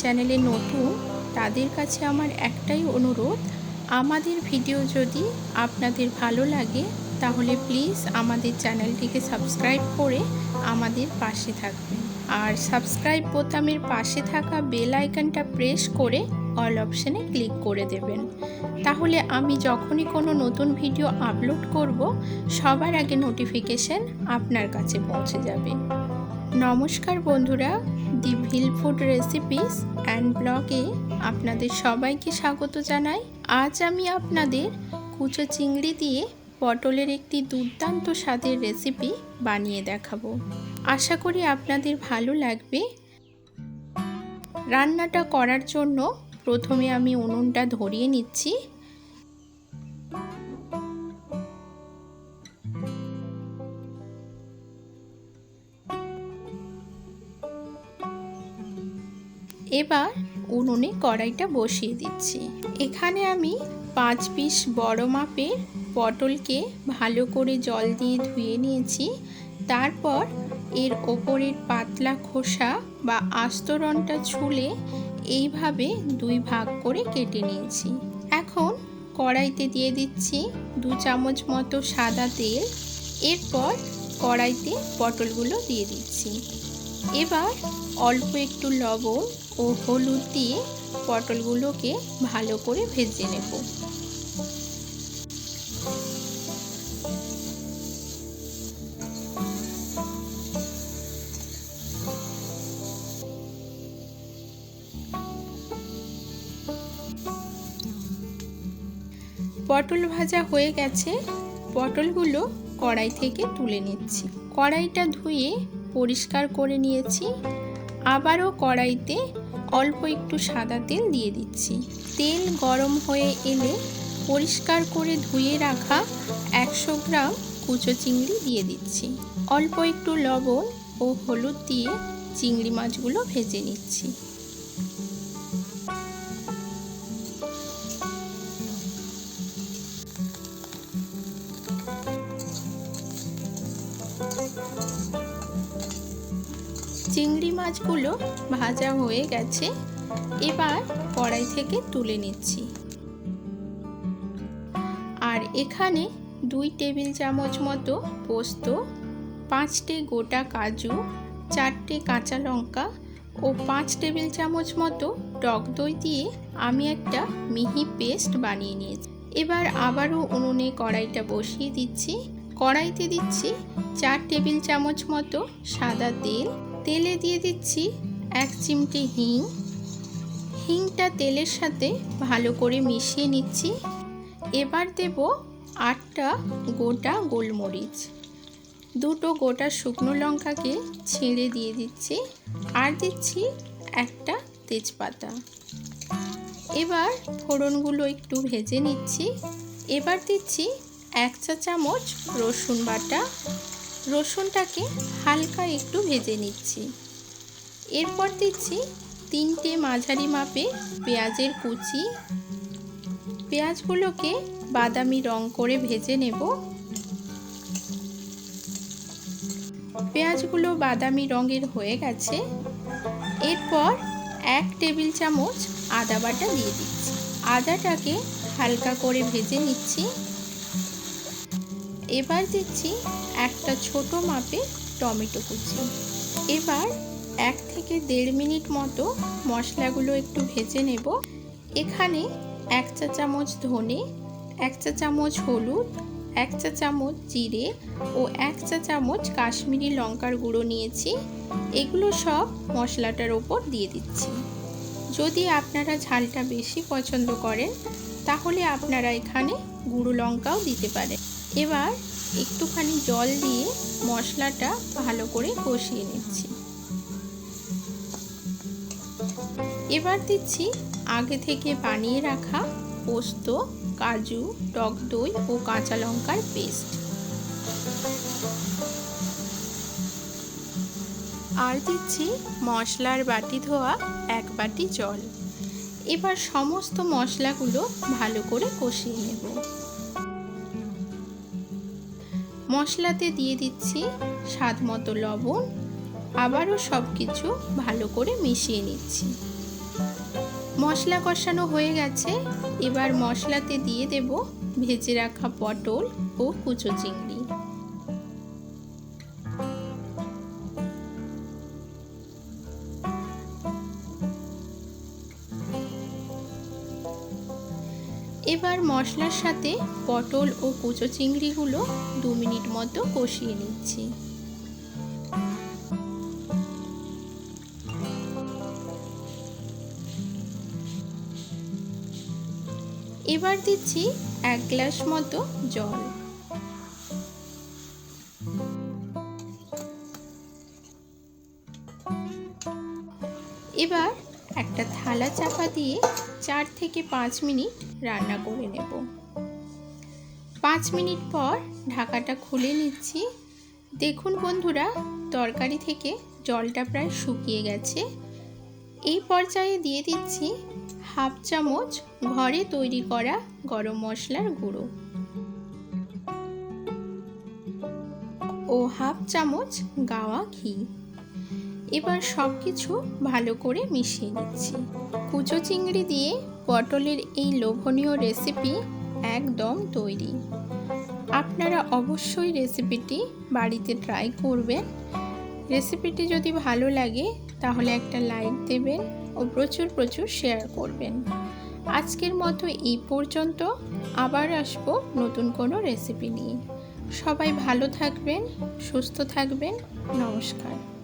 চ্যানেলে নতুন, তাদের কাছে আমার একটাই অনুরোধ, আমাদের ভিডিও যদি আপনাদের ভালো লাগে, তাহলে প্লিজ আমাদের চ্যানেলটিকে সাবস্ক্রাইব করে আমাদের পাশে থাকবেন। আর সাবস্ক্রাইব বোতামের পাশে থাকা বেল আইকনটা প্রেস করে অল অপশানে ক্লিক করে দেবেন। তাহলে আমি যখনই কোনো নতুন ভিডিও আপলোড করব, সবার আগে নোটিফিকেশন আপনার কাছে পৌঁছে যাবে। নমস্কার বন্ধুরা, the veil food recipes and ব্লগে আপনাদের সবাইকে স্বাগত জানাই। আজ আমি আপনাদের কুচো চিংড়ি দিয়ে পটলের একটি দুর্দান্ত স্বাদের রেসিপি বানিয়ে দেখাবো। আশা করি আপনাদের ভালো লাগবে। রান্নাটা করার জন্য প্রথমে আমি উনুনটা ধরিয়ে নিচ্ছি। এবার উনুনে কড়াইটা বসিয়ে দিচ্ছি। এখানে আমি পাঁচ পিস বড় মাপের পটলকে ভালো করে জল দিয়ে ধুয়ে নিয়েছি। তারপর এর ওপরের পাতলা খোসা বা আস্তরণটা ছুলে এইভাবে দুই ভাগ করে কেটে নিয়েছি। এখন কড়াইতে দিয়ে দিচ্ছি দু চামচ মতো সাদা তেল। এরপর কড়াইতে পটলগুলো দিয়ে দিচ্ছি। এবার অল্প একটু লবণ ও হলুদ দিয়ে পটলগুলোকে ভালো করে ভেজে নেব। পটল ভাজা হয়ে গেছে। পটলগুলো কড়াই থেকে তুলে নিচ্ছি। কড়াইটা ধুয়ে পরিষ্কার করে নিয়েছি। আবারও কড়াইতে অল্প একটু সাদা তেল দিয়ে দিচ্ছি। তেল গরম হয়ে এলে পরিষ্কার করে ধুয়ে রাখা একশো গ্রাম কুচো চিংড়ি দিয়ে দিচ্ছি। অল্প একটু লবণ ও হলুদ দিয়ে চিংড়ি মাছগুলো ভেজে নিচ্ছি। চিংড়ি মাছগুলো ভাজা হয়ে গেছে। এবার কড়াই থেকে তুলে নিচ্ছি। আর এখানে দুই টেবিল চামচ মতো পোস্ত, পাঁচটে গোটা কাজু, চারটে কাঁচা লঙ্কা ও পাঁচ টেবিল চামচ মতো টক দই দিয়ে আমি একটা মিহি পেস্ট বানিয়ে নিয়েছি। এবার আবারও উনুনে কড়াইটা বসিয়ে দিচ্ছি। কড়াইতে দিচ্ছি চার টেবিল চামচ মতো সাদা তেল তেলে দিয়ে দিচ্ছি এক চিমটি হিং। হিংটা তেলের সাথে ভালো করে মিশিয়ে নিচ্ছি। এবার দেব আটটা গোটা গোলমরিচ। দুটো গোটা শুকনো লঙ্কাকে ছিঁড়ে দিয়ে দিচ্ছি আর দিচ্ছি একটা তেজপাতা। এবার ফোড়নগুলো একটু ভেজে নিচ্ছি। এবার দিচ্ছি এক চা চামচ রসুন বাটা। রসুনটাকে হালকা একটু ভেজে নিচ্ছি। এরপর দিচ্ছি তিনটে মাঝারি মাপে পেঁয়াজের কুচি। পেঁয়াজগুলোকে বাদামি রং করে ভেজে নেব। পেঁয়াজগুলো বাদামি রঙের হয়ে গেছে। এরপর এক টেবিল চামচ আদা বাটা দিয়ে দিচ্ছি। আদাটাকে হালকা করে ভেজে নিচ্ছি। এবার দিচ্ছি একটা ছোট মাপে টমেটো কুচি। এবার এক থেকে দেড় মিনিট মতো মশলাগুলো একটু ভেজে নেব। এখানে এক চা চামচ ধনে, এক চা চামচ হলুদ, এক চা চামচ জিরে ও এক চা চামচ কাশ্মীরি লঙ্কার গুঁড়ো নিয়েছি। এগুলো সব মশলাটার ওপর দিয়ে দিচ্ছি। যদি আপনারা ঝালটা বেশি পছন্দ করেন, তাহলে আপনারা এখানে গুঁড়ো লঙ্কাও দিতে পারেন। এবার একটুখানি জল দিয়ে মশলাটা ভালো করে কষিয়ে নিচ্ছি। এবার দিচ্ছি আগে থেকে বানিয়ে রাখা পোস্ত, কাজু, টক দই ও কাঁচা লঙ্কার পেস্ট। আর দিচ্ছি মশলার বাটি ধোয়া এক বাটি জল। এবার সমস্ত মশলাগুলো ভালো করে কষিয়ে নেব। মশলাতে দিয়ে দিচ্ছি স্বাদ মতো লবণ। আবারও সব কিছু ভালো করে মিশিয়ে নিচ্ছি। মশলা কষানো হয়ে গেছে। এবার মশলাতে দিয়ে দেব ভেজে রাখা পটল ও কুচো চিংড়ি। এবার মশলার সাথে পটল ও কুচো চিংড়িগুলো দু মিনিট মতো কষিয়ে নিচ্ছি। এবার দিচ্ছি এক গ্লাস মতো জল। এবার একটা থালা চাপা দিয়ে চার থেকে পাঁচ মিনিট রান্না করে নেব। পাঁচ মিনিট পর ঢাকাটা খুলে নিচ্ছি। দেখুন বন্ধুরা, তরকারি থেকে জলটা প্রায় শুকিয়ে গেছে। এই পর্যায়ে দিয়ে দিচ্ছি হাফ চামচ ঘরে তৈরি করা গরম মশলার গুঁড়ো। ও হাফ চামচ গাওয়া ঘি। এবার সব কিছু ভালো করে মিশিয়ে নিচ্ছি। কুচো চিংড়ি দিয়ে পটলের এই লোভনীয় রেসিপি একদম তৈরি। আপনারা অবশ্যই রেসিপিটি বাড়িতে ট্রাই করবেন। রেসিপিটি যদি ভালো লাগে, তাহলে একটা লাইক দেবেন ও প্রচুর প্রচুর শেয়ার করবেন। আজকের মতো এই পর্যন্ত। আবার আসব নতুন কোনো রেসিপি নিয়ে। সবাই ভালো থাকবেন, সুস্থ থাকবেন। নমস্কার।